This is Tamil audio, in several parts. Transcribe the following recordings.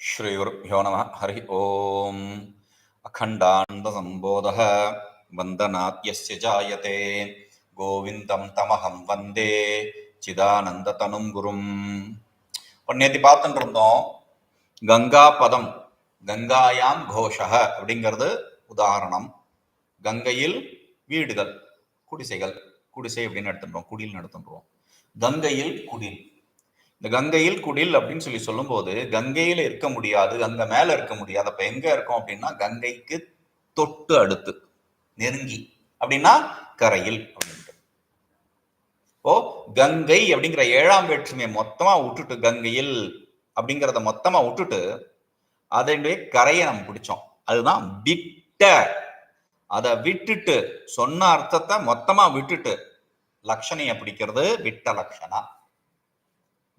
श्रीगुरुभ्यो नमः हरिः ओम् अखण्डाण्डसम्बोधः वन्दनाद्यस्य जायते கோவிந்தம் தமகம் வந்தே சிதானந்த தனும் குரும் இப்போ நேற்று பார்த்துட்டு இருந்தோம் கங்கா பதம் கங்காயாம் கோஷக அப்படிங்கிறது உதாரணம் கங்கையில் வீடுகள் குடிசைகள் குடிசை அப்படின்னு எடுத்துன்றோம் குடில் நடத்துன்றோம் கங்கையில் குடில் இந்த கங்கையில் குடில் அப்படின்னு சொல்லி சொல்லும்போது கங்கையில இருக்க முடியாது கங்கை மேல இருக்க முடியாது. அப்ப எங்க இருக்கும் அப்படின்னா கங்கைக்கு தொட்டு அடுத்து நெருங்கி. அப்படின்னா கரையில் அப்படின்ட்டு. ஓ கங்கை அப்படிங்கிற ஏழாம் வேற்றுமையை மொத்தமா விட்டுட்டு கங்கையில் அப்படிங்கிறத மொத்தமா விட்டுட்டு அதனுடைய கரையை நம்ம பிடிச்சோம். அதுதான் விட்ட அதை விட்டுட்டு சொன்ன அர்த்தத்தை மொத்தமா விட்டுட்டு லக்ஷணையை பிடிக்கிறது விட்ட லக்ஷணா.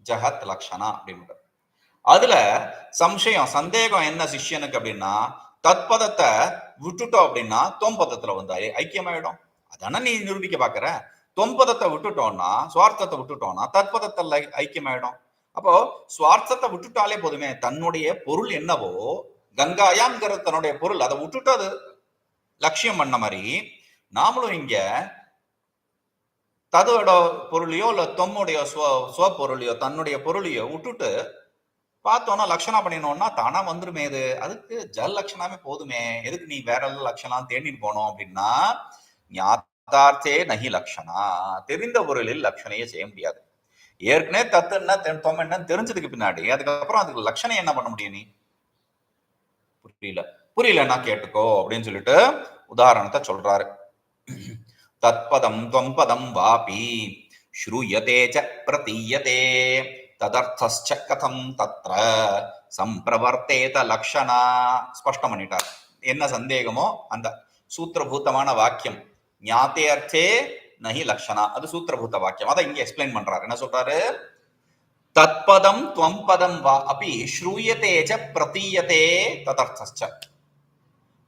ஜெகத் லக்ஷணா அப்படின்னு அதுல சம்சயம் சந்தேகம் என்ன சிஷ்யனுக்கு அப்படின்னா தத்பதத்தை விட்டுட்டோம் அப்படின்னா தொம்பதத்துல வந்து ஐக்கியமாயிடும். அதானே நீ நிரூபிக்க பாக்குற? தொம்பதத்தை விட்டுட்டோம்னா சுவார்த்தத்தை விட்டுட்டோம்னா தத்பதத்தில் ஐக்கியமாயிடும். அப்போ சுவார்த்தத்தை விட்டுட்டாலே போதுமே தன்னுடைய பொருள் என்னவோ கங்காயாம்ங்கிறது தன்னுடைய பொருள். அதை விட்டுட்டு அது லட்சியம் பண்ண மாதிரி நாமளும் இங்க ததோட பொருளையோ இல்ல தொம்முடைய ஸ்வ ஸ்வ பொருளையோ தன்னுடைய பொருளையோ விட்டுட்டு பார்த்தோம்னா லட்சணா பண்ணினோம்னா தானா வந்துருமே இது. அதுக்கு ஜல் லட்சணாமே போதுமே. எதுக்கு நீ வேற எல்லாம் லட்சணம் தேடிட்டு போனோம் அப்படின்னா ஞாதார்த்தே நகி லட்சணா. தெரிந்த பொருளில் லட்சணையே செய்ய முடியாது. ஏற்கனவே தத்து என்ன தொம் என்ன தெரிஞ்சதுக்கு பின்னாடி அதுக்கப்புறம் அதுக்கு லட்சணம் என்ன பண்ண முடியும் நீ? புரியல. புரியலன்னா கேட்டுக்கோ அப்படின்னு சொல்லிட்டு உதாரணத்தை சொல்றாரு. தத்பதம் தொம்பதம் வாபி ஸ்ரூயதே ச பிரதீயதே ததர்த்தஸ்ச கதம் தத்ர சம்பிரவர்த்தேத லக்ஷணா ஸ்பஷ்டம் பண்ணிட்டார் என்ன சந்தேகமோ அந்த சூத்திரபூத்தமான வாக்கியம். ஞாத்தே அர்த்தே நகி லக்ஷணா. அது சூத்திரபூத்த வாக்கியம். அதை இங்க எக்ஸ்பிளைன் பண்றாரு. என்ன சொல்றாரு? தத்பதம் துவம்பதம் வா அப்படி ஸ்ரூயதே ச பிரதீயதே ததர்த்தஸ்ச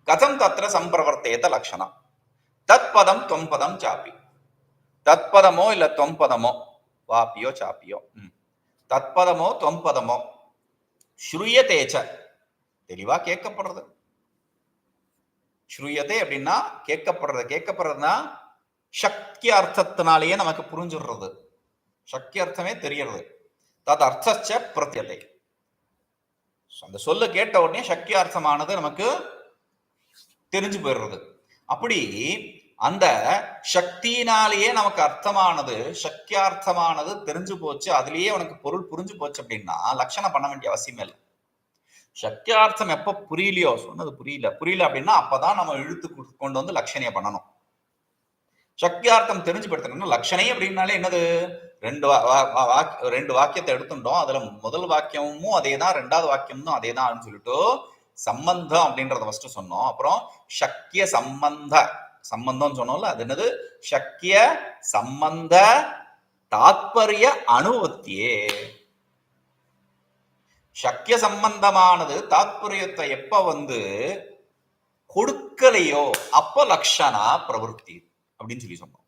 கதம் தத்ர சம்பிரவர்த்தேத லக்ஷணா. தத்பதம் தொம்பதம் சாப்பி. தத்பதமோ இல்ல தொம்பதமோ? வாப்பியோ சாப்பியோ. தத்பதமோ தொம்பதமோ? ஸ்ருயதேச்ச. தெளிவா கேட்கப்படுறது. ஸ்ருயதே அப்படின்னா கேட்கப்படுறது. கேட்கப்படுறதுன்னா சக்தி அர்த்தத்தினாலேயே நமக்கு புரிஞ்சுடுறது. சக்தி அர்த்தமே தெரியறது தத் அர்த்தச்ச பிரத்யதை. அந்த சொல்ல கேட்ட உடனே சக்தி அர்த்தமானது நமக்கு தெரிஞ்சு போயிடுறது. அப்படி அந்த சக்தியினாலேயே நமக்கு அர்த்தமானது சக்கியார்த்தமானது தெரிஞ்சு போச்சு அதுலயே உனக்கு பொருள் புரிஞ்சு போச்சு அப்படின்னா லட்சணம் பண்ண வேண்டிய அவசியமே இல்லை. சக்தியார்த்தம் எப்ப புரியலையோ சொன்னது புரியல. புரியல அப்படின்னா அப்பதான் நம்ம இழுத்து கொண்டு வந்து லட்சணைய பண்ணணும். சக்தியார்த்தம் தெரிஞ்சு படுத்தணும்னா லட்சணை அப்படின்னாலே என்னது? ரெண்டு வா- வா- ரெண்டு வாக்கியத்தை எடுத்துட்டோம். அதுல முதல் வாக்கியமும் அதே தான் ரெண்டாவது வாக்கியமும் அதே தான் சொல்லிட்டு சம்பந்தம் அப்படின்றத ஃபர்ஸ்ட் சொன்னோம். அப்புறம் சக்கிய சம்பந்த. சம்பந்தம் சொன்னோம்ல அது என்னது? சக்கிய சம்பந்த தாத்பரிய அனுபத்தியே சக்கிய சம்பந்தமானது தாத்பரியத்தை எப்ப வந்து கொடுக்கலையோ அப்ப லக்ஷணா பிரவருத்தி அப்படின்னு சொல்லி சொன்னோம்.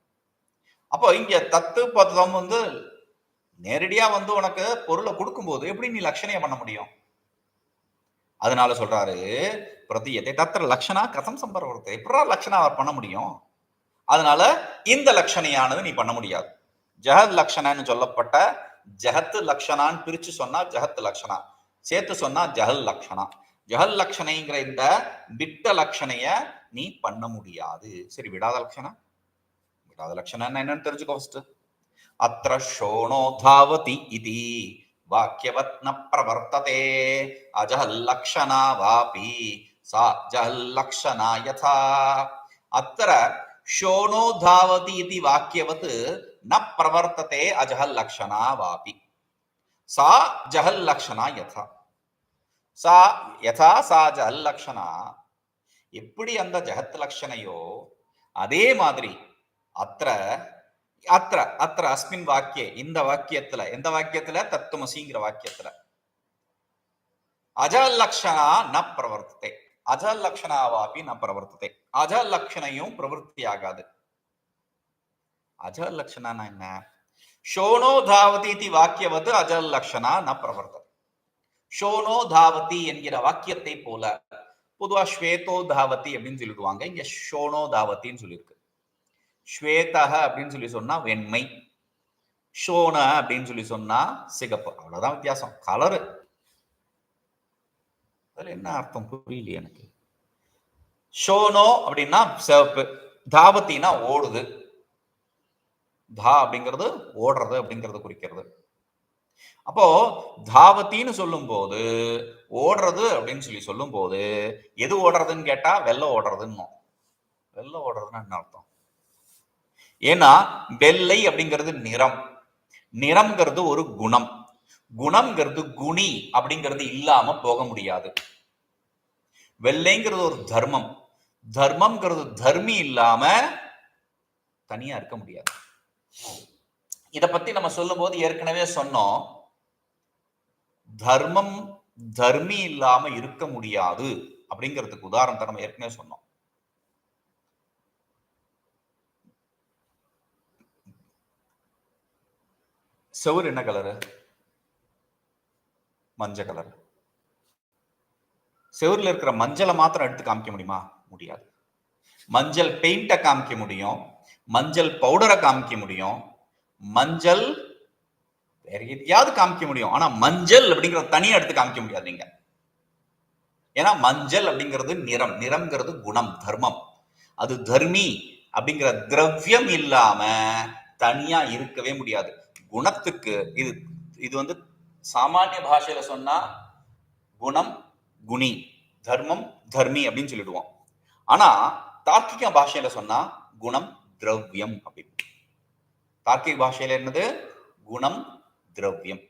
அப்போ இங்க தத்து பதம் வந்து நேரடியா வந்து உனக்கு பொருளை கொடுக்கும்போது எப்படி நீ லட்சணையை பண்ண முடியும்? அதனால சொல்றாரு பிரதியத்தை தத்திர லட்சணா கசம் சம்பரவர்த்தை. எப்படா லட்சணா அவர் பண்ண முடியும்? அதனால இந்த லட்சணையானது நீ பண்ண முடியாது. ஜெகத் லட்சணன்னு சொல்லப்பட்ட ஜெகத்து லட்சணான்னு பிரிச்சு சொன்னா ஜெகத் லட்சணா சேர்த்து சொன்னா ஜஹல் லட்சணா ஜஹல் லட்சணைங்கிற இந்த விட்ட லட்சணைய நீ பண்ண முடியாது. சரி விடாத லட்சணா விடாத லட்சணம் என்னன்னு தெரிஞ்சுக்கோ ஃபர்ஸ்ட் அத்திர ஷோணோ தாவதி இதி. வாக்கியவத்ன பிரவர்த்ததே அஜஹல்லக்ஷணா வாபி சா ஜஹல்லக்ஷணா யதா அத்திர ஷோனோ தாவதி இது வாக்கியவத் ந பிரவர்த்ததே அஜஹல்லக்ஷணா வாபி சா ஜஹல்லக்ஷணா யதா சா யதா சா ஜஹல்லக்ஷணா எப்படி அந்த ஜகத் லக்ஷணையோ? அதே மாதிரி அத்திர அத்திர அத்திர அஸ்மின் வாக்கிய இந்த வாக்கியத்துல எந்த வாக்கியத்துல? தத்துவமசிங்கிற வாக்கியத்துல. அஜல் ந பிரவர்த்தத்தை அஜல் ந பிரவர்த்தத்தை அஜலக்ஷணையும் பிரவருத்தி ஆகாது அஜலக்ஷணா என்ன? ஷோணோ தாவதி இதி வாக்கியவது அஜல் ந பிரவர்த்தது. ஷோனோ தாவதி என்கிற வாக்கியத்தை போல பொதுவா ஸ்வேதோ தாவதி அப்படின்னு சொல்லிடுவாங்க. இங்க ஷோனோ தாவத்தின்னு சொல்லியிருக்கு. ஸ்வேதக அப்படின்னு சொல்லி சொன்னா வெண்மை. ஷோன அப்படின்னு சொல்லி சொன்னா சிகப்பு. அவ்வளவுதான் வித்தியாசம். கலரு அதுல என்ன அர்த்தம் புரியலையே எனக்கு. ஷோனோ அப்படின்னா சிவப்பு. தாவத்தினா ஓடுது. தா அப்படிங்கிறது ஓடுறது அப்படிங்கிறது குறிக்கிறது. அப்போ தாவத்தின்னு சொல்லும் போது ஓடுறது அப்படின்னு சொல்லி சொல்லும் போது எது ஓடுறதுன்னு கேட்டா வெள்ளம் ஓடுறதுன்னு வெள்ளம் ஓடுறதுன்னா என்ன அர்த்தம்? ஏன்னா வெள்ளை அப்படிங்கிறது நிறம். நிறம்ங்கிறது ஒரு குணம். குணம்ங்கிறது குணி அப்படிங்கிறது இல்லாம போக முடியாது. வெள்ளைங்கிறது ஒரு தர்மம். தர்மம்ங்கிறது தர்மி இல்லாம தனியா இருக்க முடியாது. இத பத்தி நம்ம சொல்லும் போது ஏற்கனவே சொன்னோம். தர்மம் தர்மி இல்லாம இருக்க முடியாது அப்படிங்கிறதுக்கு உதாரணத்தை நம்ம ஏற்கனவே சொன்னோம். செவர் என்ன கலரு மஞ்சள் கலர் செவரில் இருக்கிற மஞ்சளை மாத்திரம் எடுத்து காமிக்க முடியுமா? முடியாது. மஞ்சள் பெயிண்டை காமிக்க முடியும். மஞ்சள் பவுடரை காமிக்க முடியும். மஞ்சள் வேற எதையாவது காமிக்க முடியும். ஆனா மஞ்சள் அப்படிங்கிற தனியா எடுத்து காமிக்க முடியாது நீங்க. ஏன்னா மஞ்சள் அப்படிங்கிறது நிறம். நிறம்ங்கிறது குணம் தர்மம். அது தர்மி அப்படிங்கிற திரவியம் இல்லாம தனியா இருக்கவே முடியாது. குணத்துக்கு இது இது வந்து சாமானிய பாஷையில சொன்னா குணம் குணி தர்மம் தர்மி அப்படின்னு சொல்லிடுவோம். ஆனா தார்க்கிக பாஷையில சொன்னா குணம் திரவியம் அப்படின்னு. தார்க்கிக பாஷையில என்னது? குணம் திரவியம்.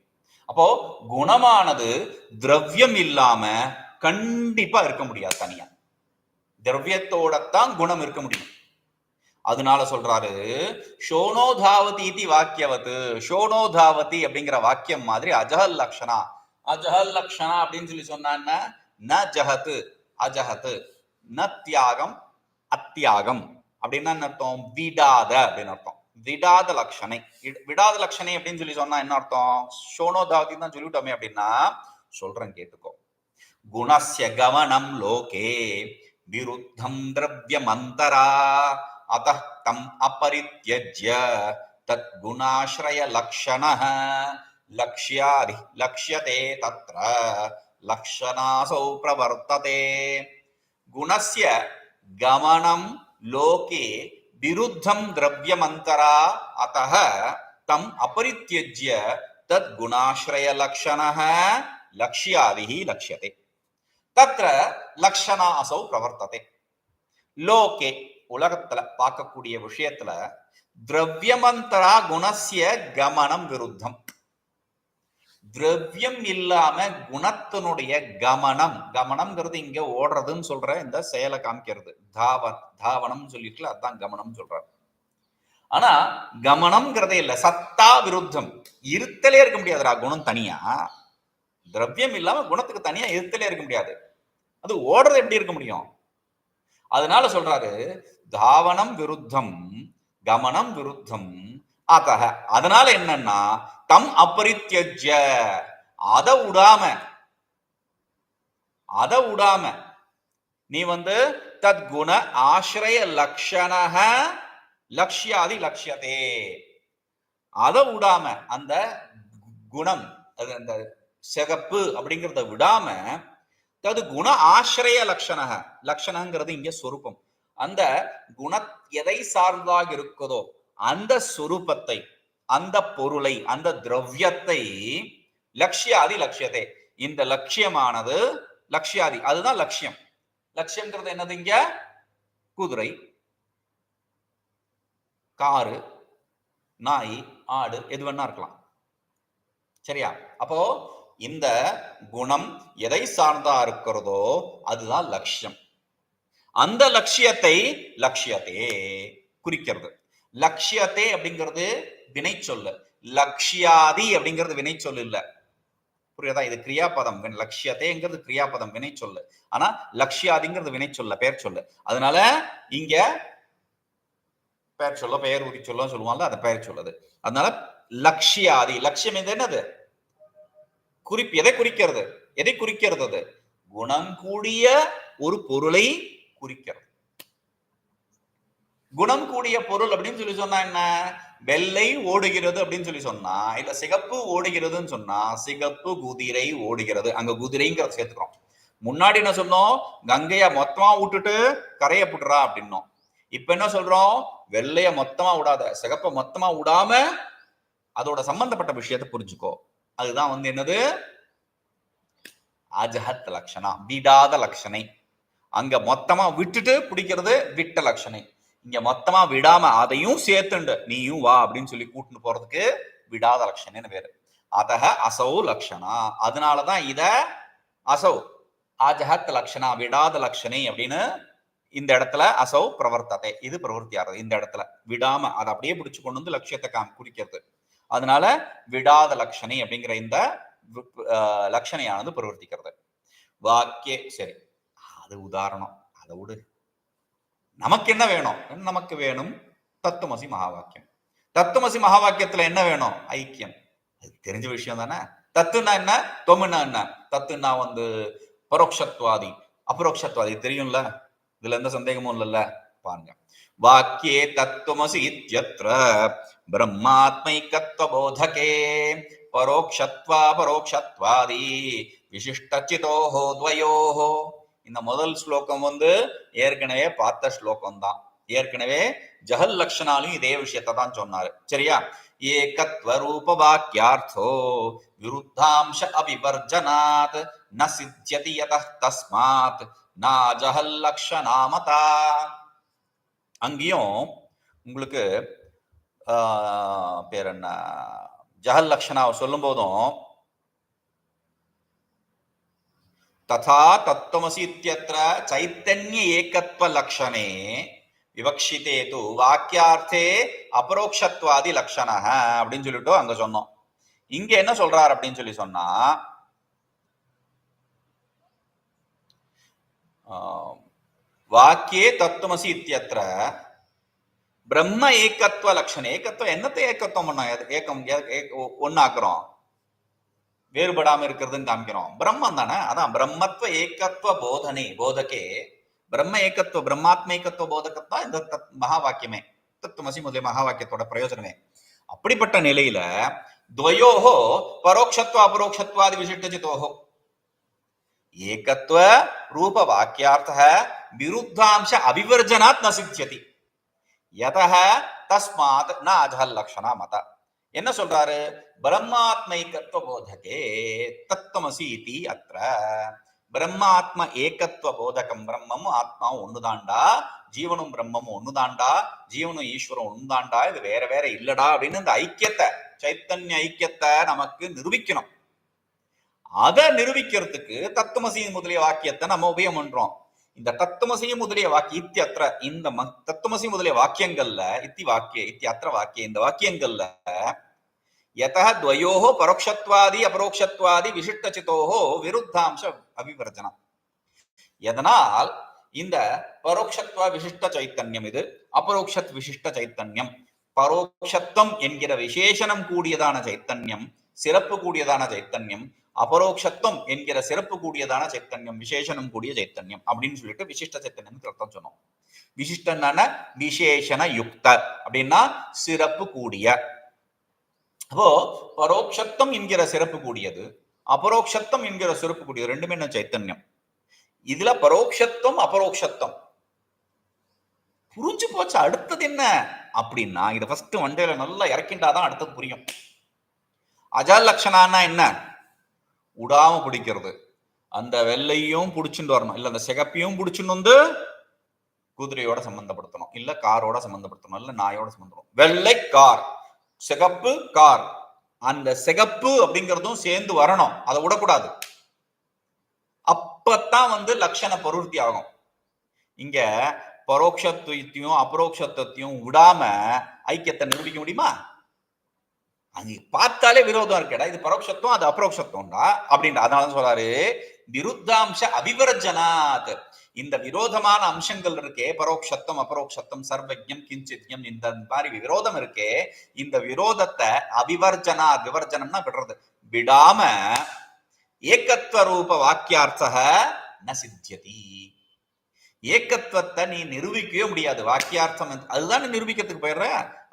அப்போ குணமானது திரவியம் இல்லாம கண்டிப்பா இருக்க முடியாது தனியா. திரவியத்தோட தான் குணம் இருக்க முடியும். அதனால சொல்றாரு ஷோனோதாவதி இது வாக்கியவத்து ஷோனோதாவதி அப்படிங்கிற வாக்கியம் மாதிரி அஜஹல் லக்ஷணா அஜஹல் லக்ஷணா அப்படின்னு சொல்லி சொன்னா ந ஜஹத்து அஜஹத்து ந தியாகம் அத்தியாகம். அப்படின்னா என்ன அர்த்தம்? விடாத அப்படின்னு அர்த்தம். விடாத லட்சணை விடாத லட்சணை அப்படின்னு சொல்லி சொன்னா என்ன அர்த்தம்? ஷோனோதாவதி தான் சொல்லிவிட்டோமே அப்படின்னா சொல்றேன் கேட்டுக்கோ. குணஸ்ய கவனம் லோகே விருத்தம் திரவியம் அந்தரா अतः तम् अपरित्यज्य तद्गुणाश्रयलक्षणः। लक्ष्यादि लक्ष्यते तत्र। लक्षणासौ प्रवर्तते। गुणस्य गमनं लोके विरुद्धं द्रव्यमन्तरा। अतः तम् अपरित्यज्य तद्गुणाश्रयलक्षणः। लक्ष्यादिः लक्ष्यते। तत्र लक्षणासौ प्रवर्तते। लोके உலகத்துல பார்க்கக்கூடிய விஷயத்துல திரவியமந்தரா குணசிய கமனம் விருத்தம். திரவியம் இல்லாம குணத்தினுடைய கமனம் கமனம்ங்கிறது இங்க ஓடுறதுன்னு சொல்ற இந்த செயலை காமிக்கிறது. தாவ தாவனம் சொல்லிட்டு அதான் கமனம் சொல்றாரு. ஆனா கமனம்ங்கிறதே இல்ல சத்தா விருத்தம். இருத்தலே இருக்க முடியாதுடா குணம் தனியா. திரவியம் இல்லாம குணத்துக்கு தனியா இருத்தலே இருக்க முடியாது. அது ஓடுறது எப்படி இருக்க முடியும்? அதனால சொல்றாரு தாவனம் விருத்தம் கமனம் விருத்தம். அத்தக அதனால என்னன்னா தம் அபரித்யஜ அத விடாம அத விடாம நீ வந்து தத் குண ஆசிரய லக்ஷணக லக்ஷ்யாதி லக்ஷ்யதே. அத விடாம அந்த குணம் அது அந்த சிகப்பு அப்படிங்கிறத விடாம தது குண ஆசிரிய லட்சணக லட்சணங்கிறது இங்க சொரூபம். அந்த குண எதை சார்ந்ததாக இருக்குதோ அந்த சொரூபத்தை அந்த பொருளை அந்த திரவியத்தை லட்சியாதி லட்சியத்தை இந்த லட்சியமானது லட்சியாதி அதுதான் லட்சியம் லட்சியம்ங்கிறது என்னது இங்க? குதிரை காரு நாய் ஆடு எது வேணா இருக்கலாம். சரியா? அப்போ இந்த குணம் எதை சார்ந்தா இருக்கிறதோ அதுதான் லட்சியம். அந்த லட்சியத்தை லட்சியத்தே குறிக்கிறது. லட்சியத்தே அப்படிங்கிறது வினை சொல்லு லட்சியாதி அப்படிங்கிறது வினை சொல்லு இல்ல. புரியுதா? இது கிரியாபதம். லட்சியத்தைங்கிறது கிரியாபதம் வினை சொல்லு ஆனா லட்சியாதிங்கிறது வினை சொல்ல பெயர் சொல்லு. அதனால இங்க பெயர் சொல்ல பெயர் உரி சொல்ல சொல்லுவாங்கல்ல அதை பெயர் சொல்லுது. அதனால லட்சியாதி. லட்சியம் இது என்னது? குறிப்பு எதை குறிக்கிறது? எதை குறிக்கிறது அது? குணம் கூடிய ஒரு பொருளை குறிக்கிறது. குணம் கூடிய பொருள் அப்படின்னு சொல்லி சொன்னா என்ன? வெள்ளை ஓடுகிறது அப்படின்னு சொல்லி சொன்னா இல்ல சிகப்பு ஓடுகிறதுன்னு சொன்னா சிகப்பு குதிரை ஓடுகிறது. அங்க குதிரைங்கிற சேர்த்துக்கிறோம். முன்னாடி என்ன சொன்னோம்? கங்கைய மொத்தமா விட்டுட்டு கரையை புட்டுறா அப்படின்னோம். இப்ப என்ன சொல்றோம்? வெள்ளைய மொத்தமா விடாத சிகப்ப மொத்தமா விடாம அதோட சம்பந்தப்பட்ட விஷயத்தை புரிஞ்சுக்கோ. அதுதான் வந்து என்னது? அஜஹத் லக்ஷணா விடாத லக்ஷணை. அங்க மொத்தமா விட்டுட்டு பிடிக்கிறது விட்ட லட்சணை இங்க மொத்தமா விடாம அதையும் சேர்த்துண்டு நீயும் வா அப்படின்னு சொல்லி கூட்டிட்டு போறதுக்கு விடாத லட்சணைன்னு பேரு. அதக அசௌ லக்ஷனா அதனாலதான் இத அசௌ அஜஹத் லக்ஷனா விடாத லட்சணை அப்படின்னு இந்த இடத்துல அசௌ பிரவர்த்ததை. இது பிரவர்த்தி ஆறது இந்த இடத்துல விடாம அதை அப்படியே பிடிச்சு கொண்டு வந்து லட்சியத்தை காம் குறிக்கிறது. அதனால விடாத லட்சணை அப்படிங்கிற இந்த லட்சணையானது பிரவர்த்திக்கிறது. வாக்கிய சரி அது உதாரணம். அதை விடு நமக்கு என்ன வேணும்? நமக்கு வேணும் தத்துவமசி மகா வாக்கியம் தத்துவமசி மகா வாக்கியத்துல என்ன வேணும்? ஐக்கியம். அது தெரிஞ்ச விஷயம் தானே. தத்துனா என்ன? தொமுனா என்ன? தத்துனா வந்து பரோட்சத்வாதி அபரோக்ஷத்வாதி தெரியும்ல? இதுல எந்த சந்தேகமும் இல்லைல்ல? பாருங்க. வாக்கியே தத்துவமசி இத்யத்ர பிரம்மாத்மைக்கத்வ போதகே பரோக்ஷத்வா பரோக்ஷத்வாதி விசிஷ்டச்சிதோஹோ துவயோஹோ இந்த முதல் ஸ்லோகம் வந்து ஏற்கனவே பார்த்த ஸ்லோகம் தான் ஏற்கனவே ஜஹல் லக்ஷனாலும் இதே விஷயத்தை தான் சொன்னாரு. சரியா? ஏகத்வ ரூப வாக்கியார்த்தோ விருத்தாம்ச அபிவர்ஜனாத் ந சித்தியதி யதः தஸ்மாத் நா ஜஹல் லக்ஷணாமதா। அங்கேயும் உங்களுக்கு ஆஹ், பேர் என்ன? ஜஹல் லக்ஷணாவை சொல்லும் போதும் ததா தத்துவமசி இத்தியத்திர சைத்தன்ய ஏகத்வ லக்ஷணே விவக்ஷிதே து வாக்கியார்த்தே அபரோக்ஷத்வாதி லக்ஷண அப்படின்னு சொல்லிட்டு அங்க சொன்னோம். இங்க என்ன சொல்றார் அப்படின்னு சொல்லி சொன்னா ஆஹ், வாக்கியே தத்துவமசி இத்தியத்திர பிரம்ம ஏகத்துவ லட்சணம் ஏகத்துவம் என்னத்தை ஏகத்துவம் பண்ணோம்? ஏக்கம் ஒன்னாக்குறோம் வேறுபடாம இருக்கிறதுன்னு காமிக்கிறோம். பிரம்மம் தானே? அதான் பிரம்மத்துவ ஏகத்துவ போதனை போதகே. பிரம்ம ஏகத்துவ பிரம்மாத்ம ஏகத்துவ போதகத்தான் இந்த தத் மகா வாக்கியமே தத்துவமசி முதலிய மகா வாக்கியத்தோட பிரயோஜனமே. அப்படிப்பட்ட நிலையில துவயோஹோ பரோட்சத்துவ அபரோக்ஷத்துவாதி விசிஷ்டஜிதோஹோ ஏகத்துவ ரூப வாக்கியார்த்த விருத்தாம்ச அபிவர்ஜனாத் ந சித்தியதி யதஹ தஸ்மாத் ந அஜல் லக்ஷணா மத என்ன சொல்றாரு? பிரம்மாத்மைக்கத்துவ போதகே தத்துவமசி இதி அத்த பிரம்மாத்ம ஏகத்துவ போதகம் பிரம்மமும் ஆத்மாவும் ஒண்ணுதாண்டா ஜீவனும் பிரம்மமும் ஒண்ணுதாண்டா ஜீவனும் ஈஸ்வரம் ஒண்ணுதாண்டா இது வேற வேற இல்லடா அப்படின்னு இந்த ஐக்கியத்தை சைத்தன்ய ஐக்கியத்தை நமக்கு நிரூபிக்கணும் அதை நிரூபிக்கிறதுக்கு தத்துமசி முதலிய வாக்கியத்தை நம்ம உபயம் பண்றோம். இந்த தத்துமசி முதலிய வாக்கிய இத்தியத்திர இந்த தத்துமசி முதலிய வாக்கியங்கள்ல இத்தி வாக்கிய இத்தியத்திர வாக்கிய இந்த வாக்கியங்கள்ல யதா துவயோஹோ பரோட்சத்வாதி அபரோக்ஷத்வாதி விசிஷ்ட சித்தோஹோ விருத்தாம்ச அபிவர்ஜனம். எதனால்? இந்த பரோட்சத்வ விசிஷ்ட சைத்தன்யம் இது. அபரோக்ஷத் விசிஷ்ட சைத்தன்யம். பரோக்ஷத்துவம் என்கிற விசேஷனம் கூடியதான சைத்தன்யம் சிறப்பு கூடியதான சைத்தன்யம் அபரோக்ஷத்துவம் என்கிற சிறப்பு கூடியதான சைத்தன்யம் விசேஷனம் கூடிய சைத்தன்யம் அப்படின்னு சொல்லிட்டு விசிஷ்ட சைத்தன்யம் அர்த்தம் சொன்னோம். விசிஷ்டனான விசேஷண யுக்த அப்படின்னா சிறப்பு கூடிய. அப்போ பரோக்ஷத்தம் என்கிற சிறப்பு கூடியது அபரோக்ஷத்தம் என்கிற சிறப்பு கூடியது ரெண்டுமே என்ன சைத்தன்யம்? இதுல பரோட்சத்துவம் அபரோக்ஷத்தம் புரிஞ்சு போச்சு அடுத்தது என்ன? அப்படின்னா இதை ஃபர்ஸ்ட் வண்டையில நல்லா இறக்கிண்டாதான் அடுத்தது புரியும். அஜால் லட்சணான்னா என்ன? விடாம பிடிக்கிறது. அந்த வெள்ளையும் பிடிச்சிட்டு வரணும். இல்ல அந்த சிகப்பையும் புடிச்சுட்டு வந்து குதிரையோட சம்பந்தப்படுத்தணும். இல்ல காரோட சம்பந்தப்படுத்தணும். இல்ல நாயோட சம்பந்தப்படணும் வெள்ளை கார். சிகப்பு கார். அந்த சிகப்பு அப்படிங்கிறதும் சேர்ந்து வரணும். அதை விடக்கூடாது. அப்பத்தான் வந்து லட்சண பிரவருத்தி ஆகும். இங்க பரோட்சத்தையும் அபரோக்ஷத்தையும் விடாம ஐக்கியத்தை நிரூபிக்க முடியுமா? அது பார்த்தாலே விரோதம் இருக்கடா. இது பரோட்சத்துவம் அது அபரோக்ஷத்துவம்டா அப்படின்ற அதனால சொல்றாரு விருத்தாம்ச அபிவர்ஜனாத். இந்த விரோதமான அம்சங்கள் இருக்கே பரோட்சத்தம் அபரோக்ஷத்தம் சர்வஜம் கிஞ்சித்யம் இந்த மாதிரி விரோதம் இருக்கே இந்த விரோதத்தை அபிவர்ஜனா விவர்ஜனம்னா விடுறது. விடாம ஏகத்துவ ரூப வாக்கியார்த்தக ந சித்தியதி ஏக்கத்துவத்தை நீ நிரூபிக்கவே முடியாது. வாக்கியார்த்தம் அதுதான் நீ நிரூபிக்கிறதுக்கு போயிடுற?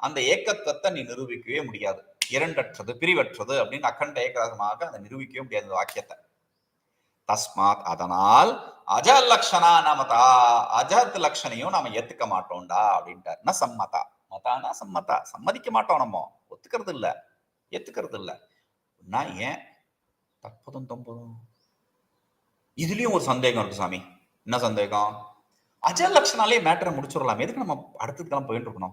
அந்த ஏக்கத்துவத்தை நீ நிரூபிக்கவே முடியாது. இரண்டற்றது பிரிவற்றது அப்படின்னு அகண்ட ஏகரகமாக அதை நிரூபிக்க முடியாது வாக்கியத்தை. தஸ்மாத் அதனால் அஜ லக்ஷனா நமதா அஜத் லக்ஷனையும் நாம ஏத்துக்க மாட்டோம்டா அப்படின்ட்டு சம்மதா? மதானா சம்மதா? சம்மதிக்க மாட்டோம் நம்ம. ஒத்துக்கிறது இல்ல. ஏத்துக்கிறது இல்ல. நான் ஏன்? தற்பதும் தொம்பதும். இதுலயும் ஒரு சந்தேகம் இருக்கு சாமி. என்ன சந்தேகம்? அஜல் லக்ஷனாலே மேட்டரை முடிச்சிடலாம். எதுக்கு நம்ம அடுத்ததுக்கெல்லாம் போயிட்டு இருக்கணும்?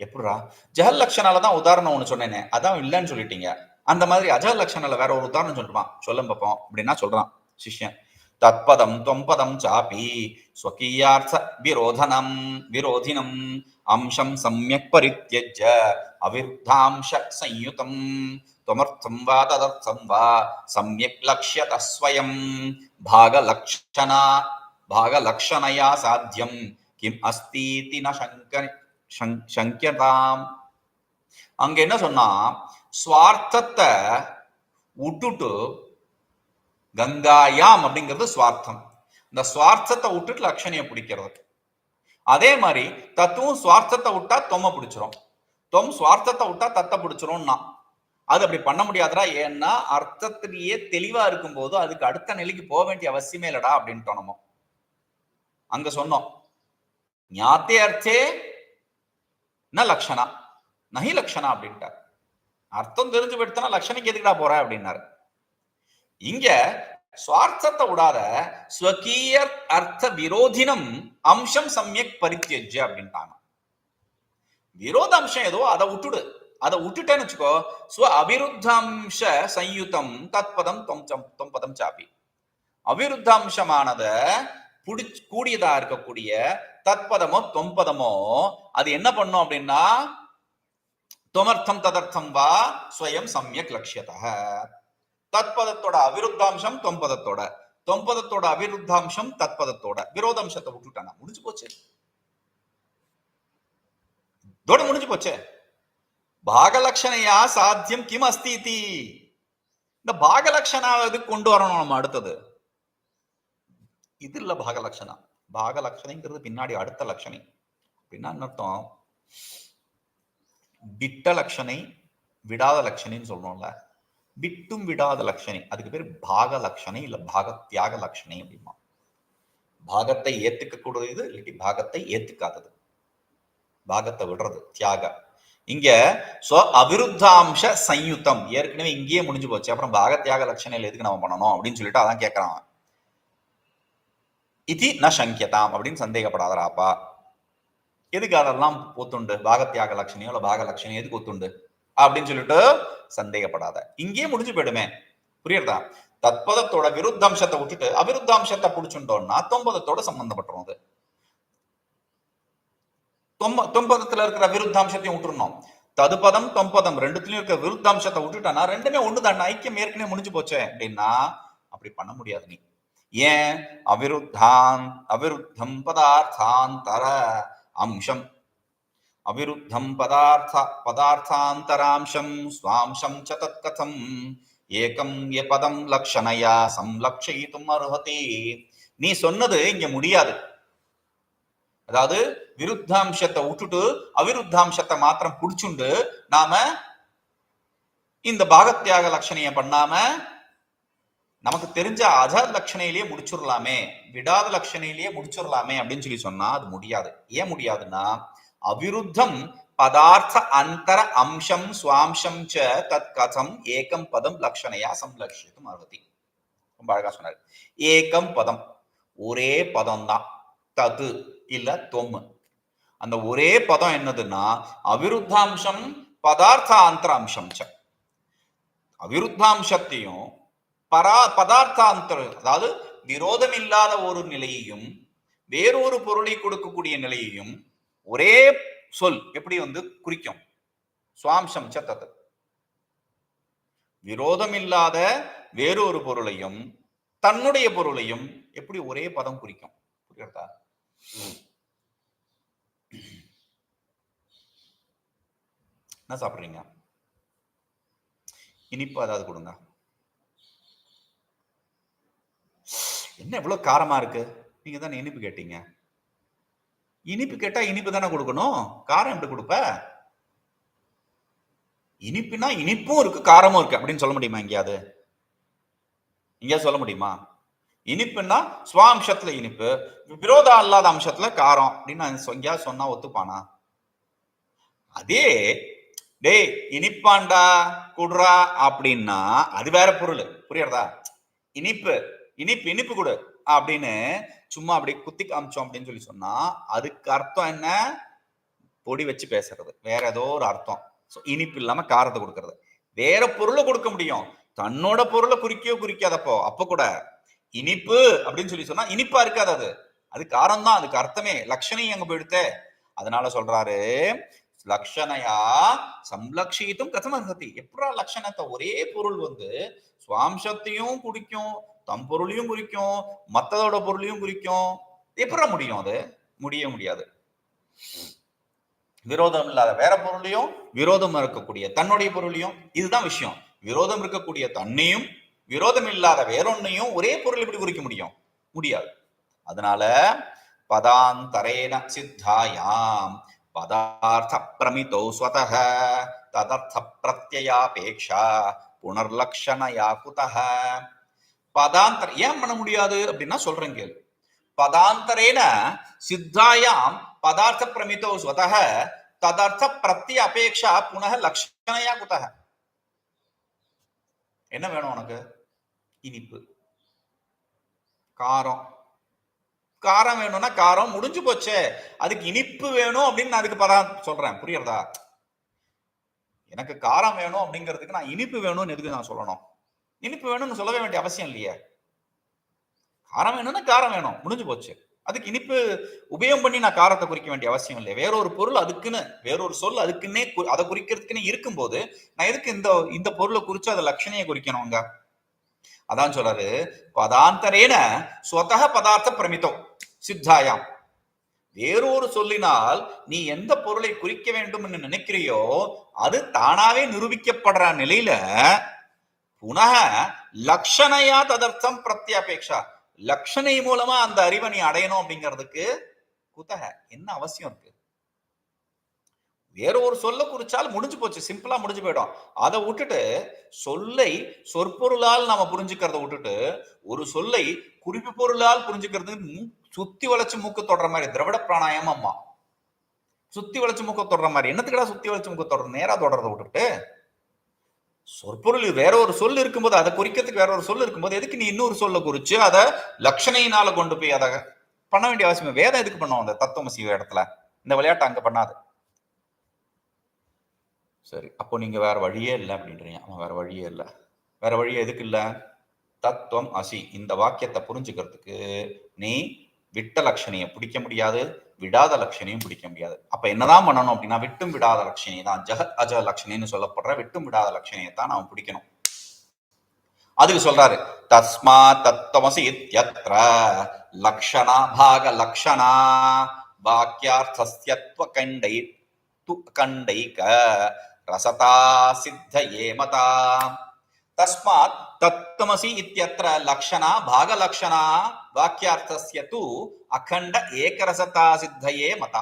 எப்படிடா ஜஹல் லக்ஷனால தான் உதாரணம் ஒண்ணு சொன்னேனே அதான் இல்லைன்னு சொல்லிட்டீங்க அந்த மாதிரி அஜல் லக்ஷனால வேற ஒரு உதாரணம் சொல்லிட்டுமா சொல்ல பார்ப்போம் அப்படின்னா சொல்றான் சிஷ்யன் தத்பதம் தொம்பதம் சாபி ஸ்வகீயார்த்த விரோதனம் விரோதினம் அம்சம் சமயக் பரித்யஜ அவிருத்தாம்ச संयुतं त्वमर्थं वा तदर्थं वा सम्यक् लक्ष्यत स्वयं भागलक्षणा भागलक्षणया साध्यं किम् अस्तीति न शङ्क சங்கியதாம் அங்க என்ன சொன்னா சுவார்த்தத்தை விட்டுட்டு கங்காயாம் அப்படிங்கிறது சுவார்த்தம். இந்த சுவார்த்தத்தை விட்டுட்டு லக்ஷணியை பிடிக்கிறது. அதே மாதிரி தத்துவம் சுவார்த்தத்தை விட்டா தொம்மை பிடிச்சிரும். தொம் சுவார்த்தத்தை விட்டா தத்தை பிடிச்சிரும்னா அது அப்படி பண்ண முடியாதுடா. ஏன்னா அர்த்தத்திலேயே தெளிவா இருக்கும்போது அதுக்கு அடுத்த நிலைக்கு போக வேண்டிய அவசியமே இல்லடா அப்படின்ட்டோம் நம்ம. அங்க சொன்னோம். ஞாத்தே அர்த்தே ந லக்ஷணா. நஹி லக்ஷணா அப்படின்ட்டார். அர்த்தம் தெரிஞ்சு போயிடுத்தனா லட்சணைக்கு எதுக்குடா போற அப்படின்னாரு. இங்க சுவார்த்தத்தை விடாத ஸ்வகீய அர்த்த விரோதினம் அம்சம் சமயக் பரித்தியஜ அப்படின்ட்டாங்க. விரோத அம்சம் ஏதோ அதை விட்டுடு. அதை விட்டுட்டேன்னு வச்சுக்கோ ஸ்வ அபிருத்தம்ச சயுத்தம் தத்பதம் தொம் தொம் பதம் சாப்பி அவிருத்தாம்சமானத குடி கூடியதா இருக்கக்கூடிய தத்பதமோ தொம்பதமோ அது என்ன பண்ணும் அப்படின்னா தொமர்த்தம் ததர்த்தம் வா ஸ்வயம் சமயக் லட்சியத தத்பதத்தோட அவிருத்தாம்சம் தொம்பதத்தோட. தொம்பதத்தோட அவிருத்தாம்சம் தத்பதத்தோட. விரோதாம்சத்தை விட்டுட்டானா முடிஞ்சு போச்சு. இதோட முடிஞ்சு போச்சு. பாகலட்சணையா சாத்தியம் கிம் அஸ்தி இந்த பாகலட்சணாவது கொண்டு வரணும் நம்ம அடுத்தது. இது இல்ல பாகலட்சணா. பாகலட்சணைங்கிறது பின்னாடி அடுத்த லட்சணை. அப்படின்னா என்ன அர்த்தம்? விட்ட லட்சணை விடாத லட்சணைன்னு சொல்றோம்ல. விட்டும் விடாத லட்சணை. அதுக்கு பேர் பாக லட்சணை இல்ல பாக தியாக லட்சணை அப்படிமா பாகத்தை ஏத்துக்க கூடியது இல்லாட்டி பாகத்தை ஏத்துக்காதது. பாகத்தை விடுறது தியாக. இங்க சோ அவிருத்தாம்ச சயுத்தம் ஏற்கனவே இங்கேயே முடிஞ்சு போச்சு. அப்புறம் பாக தியாக லட்சணையில் எதுக்கு நம்ம பண்ணணும் அப்படின்னு சொல்லிட்டு அதான் கேட்கறான் அவன். இதி ந சங்கியதாம் அப்படின்னு சந்தேகப்படாதராப்பா எதுக்கு அதெல்லாம் ஒத்துண்டு பாகத்தியாக லட்சணியோ இல்ல பாக லட்சணியோ எதுக்கு ஒத்துண்டு அப்படின்னு சொல்லிட்டு சந்தேகப்படாத இங்கேயே முடிஞ்சு போயிடுமே புரியுறதா தத்பதத்தோட விருத்தாம்சத்தை விட்டுட்டு அவிருத்தாம்சத்தை புடிச்சுட்டோம்னா தொம்பதத்தோட சம்பந்தப்பட்டுரும் அது தொம்ப தொம்பதத்துல இருக்கிற விருத்தாம்சத்தையும் விட்டுறணும் ததுபதம் தொம்பதம் ரெண்டுத்துலயும் இருக்கிற விருத்தாம்சத்தை விட்டுட்டானா ரெண்டுமே ஒண்ணுதான் ஐக்கியம் ஏற்கனவே முடிஞ்சு போச்சே. அப்படின்னா அப்படி பண்ண முடியாது நீ. ஏன் அவிருத்தான் அவிருத்தம் பதார்த்தாந்தர அம்சம்? அவிருத்தம் பதார்த்த பதார்த்தாந்தராம்சம் சுவாம்சம் ச தத்கதம். ஏகம் ய பதம் லக்ஷணையா சம்லக்ஷயித்தும் அருகதி நீ சொன்னது இங்க முடியாது. அதாவது விருத்தாம்சத்தை விட்டுட்டு அவிருத்தாம்சத்தை மாத்திரம் புடிச்சுண்டு நாம இந்த பாகத்தியாக லட்சணைய பண்ணாம நமக்கு தெரிஞ்ச அஜாத் லட்சணையிலேயே முடிச்சிடலாமே விடாத லட்சணையிலேயே முடிச்சிடலாமே அப்படின்னு சொல்லி சொன்னா அது முடியாது. ஏன் முடியாதுன்னா அவிருத்தம் பதார்த்த அந்தர அம்சம் சுவாம்சம் ச தத் கதம் ஏகம் பதம் லட்சணையா சம்லட்சித்தும் அருகதி ரொம்ப அழகா சொன்னார். ஏகம் பதம் ஒரே பதம் தான் தது இல்ல தொம்மு அந்த ஒரே பதம் என்னதுன்னா அவிருத்தாம்சம் பதார்த்த அந்தர அம்சம் ச. அவிருத்தாம்சத்தையும் பரா பதார்த்தாந்தர அதாவது விரோதம் இல்லாத ஒரு நிலையையும் வேறொரு பொருளை கொடுக்கக்கூடிய நிலையையும் ஒரே சொல் எப்படி வந்து குறிக்கும்? சுவாம்சம் சத்தத்து. விரோதம் இல்லாத வேறொரு பொருளையும் தன்னுடைய பொருளையும் எப்படி ஒரே பதம் குறிக்கும்? புரியுறதா என்ன சாப்பிடுறீங்க? இனிப்பு அதாவது கொடுங்க. என்ன இவ்வளோ காரமாக இருக்கு? நீங்கள் தானே இனிப்பு கேட்டீங்க. இனிப்பு கேட்டால் இனிப்பு தானே கொடுக்கணும்? காரம் எப்படி கொடுப்ப? இனிப்புனா இனிப்பும் இருக்கு காரமும் இருக்கு அப்படின்னு சொல்ல முடியுமா எங்கேயாவது? எங்கேயாவது சொல்ல முடியுமா? இனிப்புன்னா சுவாம்சத்துல இனிப்பு விரோதம் அல்லாத அம்சத்துல காரம் அப்படின்னு நான் எங்கேயாவது சொன்னா ஒத்துப்பானா? அதே டேய் இனிப்பாண்டா குடுறா அப்படின்னா அது வேற பொருள். புரியுறதா? இனிப்பு. இனிப்பு இனிப்பு கொடு அப்படின்னு சும்மா அப்படி குத்தி காமிச்சோம் அப்படின்னு சொல்லி சொன்னா அதுக்கு அர்த்தம் என்ன? பொடி வச்சு பேசுறது. வேற ஏதோ ஒரு அர்த்தம். ஸோ இனிப்பு இல்லாம காரத்தை கொடுக்கறது. வேற பொருளை கொடுக்க முடியும். தன்னோட பொருளை குறிக்கோ குறிக்காதப்போ அப்ப கூட இனிப்பு அப்படின்னு சொல்லி சொன்னா இனிப்பா இருக்காது அது. அது காரம் தான் அதுக்கு அர்த்தமே. லட்சணை எங்க போயிடுத்தே. அதனால சொல்றாரு லக்ஷணையா சம்லக்ஷித்தும் கதமர்ஹதி. எப்படா லட்சணத்தை ஒரே பொருள் வந்து சுவாம்சத்தையும் குடிக்கும் தம் பொருளையும் குறிக்கும் மத்ததோட பொருளையும் குறிக்கும். எப்படி முடியும் அது? முடிய முடியாது. விரோதம் இல்லாத வேற பொருளையும் விரோதம் இருக்கக்கூடிய தன்னுடைய பொருளையும் இதுதான் விஷயம். விரோதம் இருக்கக்கூடிய தன்னையும் விரோதம் இல்லாத வேறொன்னையும் ஒரே பொருள் இப்படி குறிக்க முடியும்? முடியாது. அதனால பதாந்தரேன சித்தாயாம் பதார்த்த பிரமிதோ ஸ்வதக ததர்த்த பிரத்யயாபேக்ஷா புனர்லக்ஷணயா குதக பதாந்தர ஏன் பண்ண முடியாது அப்படின்னா சொல்றேன் கேளு. பதாந்தரேன சித்தாயாம் பதார்த்த பிரமிதோ ஸ்வதக ததர்த்த பிரத்ய அபேக்ஷா புனக லட்சணையா குதः என்ன வேணும் உனக்கு? இனிப்பு. காரம். காரம் வேணும்னா காரம் முடிஞ்சு போச்சே. அதுக்கு இனிப்பு வேணும் அப்படின்னு நான் அதுக்கு பதா சொல்றேன். புரியுறதா? எனக்கு காரம் வேணும் அப்படிங்கிறதுக்கு நான் இனிப்பு வேணும்னு எதுக்கு நான் சொல்லணும்? இனிப்பு வேணும்னு சொல்லவே வேண்டிய அவசியம் இல்லையே. காரம் வேணும்னா காரம் வேணும். முடிஞ்சு போச்சு. அதுக்கு இனிப்பு உபயோகம் பண்ணி நான் காரத்தை குறிக்க வேண்டிய அவசியம் இல்லை வேறொரு பொருள் அதுக்குன்னு வேறொரு சொல் அதுக்குன்னே கு- அதை குறிக்கிறதுக்குன்னு இருக்கும்போது நான் எதுக்கு இந்த இந்த பொருளை குறிச்சு அதை லட்சணையை குறிக்கணுங்க? அதான் சொல்றாரு பதாந்தரேன சொதக பதார்த்த பிரமித்தம் சித்தாயாம். வேறொரு சொல்லினால் நீ எந்த பொருளை குறிக்க வேண்டும் என்று நினைக்கிறியோ அது தானாவே நிரூபிக்கப்படுற நிலையில புனக லக்ஷணையா ததர்த்தம் பிரத்யாபேக்ஷா. லக்ஷணை மூலமா அந்த அறிவை நீ அடையணும் அப்படிங்கிறதுக்கு குத்தக. என்ன அவசியம் இருக்கு? வேற ஒரு சொல்ல குறிச்சால் முடிஞ்சு போச்சு. சிம்பிளா முடிஞ்சு போயிடும். அதை விட்டுட்டு சொல்லை சொற்பொருளால் நாம புரிஞ்சுக்கிறத விட்டுட்டு ஒரு சொல்லை குறிப்பு பொருளால் புரிஞ்சுக்கிறதுக்கு சுத்தி வளைச்சு மூக்க தொடர மாதிரி திரவிட பிராணாயம் அம்மா சுத்தி வளைச்சு மூக்க தொடர மாதிரி. என்னத்துக்கடா சுத்தி வளைச்சு மூக்க தொடர நேரா தொடறத விட்டுட்டு சொற்பொருள் வேற ஒரு சொல் இருக்கும்போது அதை குறிக்கிறதுக்கு வேற ஒரு சொல் இருக்கும்போது எதுக்கு நீ இன்னொரு சொல்ல குறிச்சு அதை லட்சணையினால கொண்டு போய் அதை பண்ண வேண்டிய அவசியம் வேதம் எதுக்கு பண்ணுவோம் அந்த தத்துவமசி இடத்துல? இந்த விளையாட்டு அங்க பண்ணாது. சரி அப்போ நீங்க வேற வழியே இல்லை அப்படின்றீங்க. ஆமா வேற வழியே இல்லை. வேற வழியே எதுக்கு இல்லை? தத்துவம் அசி. இந்த வாக்கியத்தை புரிஞ்சுக்கிறதுக்கு நீ விட்ட லட்சணையை பிடிக்க முடியாது. விடாத லட்சணையும் பிடிக்க முடியாது. அப்ப என்னதான் பண்ணணும் அப்படின்னா விட்டும் விடாத லட்சணை தான் ஜெகத் அஜ லட்சணைன்னு சொல்லப்படுற விட்டும் விடாத லட்சணையை தான் நாம பிடிக்கணும். அதுக்கு சொல்றாரு தஸ்மா தத்தமசி இத்தியத்ர லக்ஷணா பாக லக்ஷணா வாக்கியார்த்தஸ்யத்வ கண்டை து கண்டைக ரசதா சித்த ஏமதா தஸ்மாத் தத்துவமசி இத்தியத்திர லக்ஷணா பாகலக்ஷணா வாக்கியார்த்தஸ்ய தூ அகண்ட ஏகரசதா சித்தையே மதா.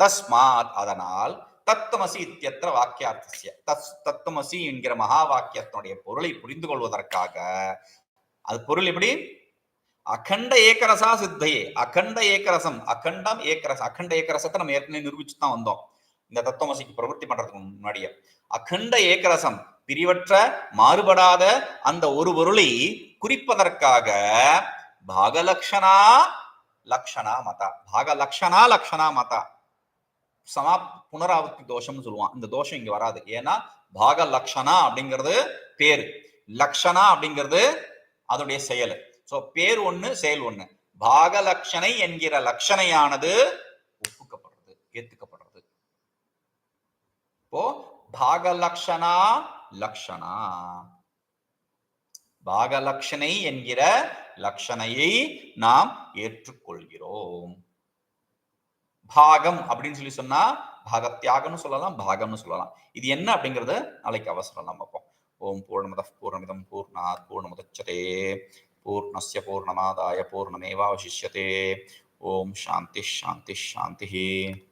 தஸ்மாத் அதனால் தத்துவமசி இத்தியத்திர வாக்கியார்த்தசிய தத் தத்துவமசி என்கிற மகா வாக்கியத்தினுடைய பொருளை புரிந்து கொள்வதற்காக அது பொருள் எப்படி? அகண்ட ஏக்கரசா சித்தையே அகண்ட ஏக்கரசம் அகண்டம் ஏக்கரசம் அகண்ட ஏக்கரசத்தை நம்ம ஏற்கனவே நிரூபிச்சு தான் வந்தோம். இந்த தத்துவமசிக்கு பிரவൃத்தி பண்றதுக்கு முன்னாடியே. அகண்ட ஏக்கரசம் பிரிவற்ற மாறுபடாத அந்த ஒரு பொருளை குறிப்பதற்காக பாகலக்ஷணா லக்ஷணா மதா. பாகலக்ஷணா லக்ஷணா மதா. சமா புனராவர்த்தி தோஷம்னு சொல்லுவான். இந்த தோஷம் இங்க வராது. ஏன்னா பாக லக்ஷணா அப்படிங்கிறது பேரு. லக்ஷணா அப்படிங்கிறது அதோடைய செயல். சோ பேர் ஒண்ணு செயல் ஒண்ணு. பாகலக்ஷணை என்கிற லட்சணையானது ஒப்புக்கப்படுறது ஏத்துக்கப்படுறது. இப்போ பாகலக்ஷணா லக்ஷணா. பாகலக்ஷணை என்கிற லக்ஷணையை நாம் ஏற்றுக்கொள்கிறோம். பாகம் அப்படின்னு சொல்லி சொன்னா பாகத்தியாகம்னு சொல்லலாம் பாகம்னு சொல்லலாம். இது என்ன அப்படிங்கறத நாளைக்கு அவசரம் பார்ப்போம். ஓம் பூர்ணமத பூர்ணமிதம் பூர்ணாத் பூர்ணமுதச்சதே. பூர்ணஸ்ய பூர்ணமாதாய பூர்ணமேவாவசிஷ்யதே. ஓம் சாந்தி சாந்தி சாந்தி.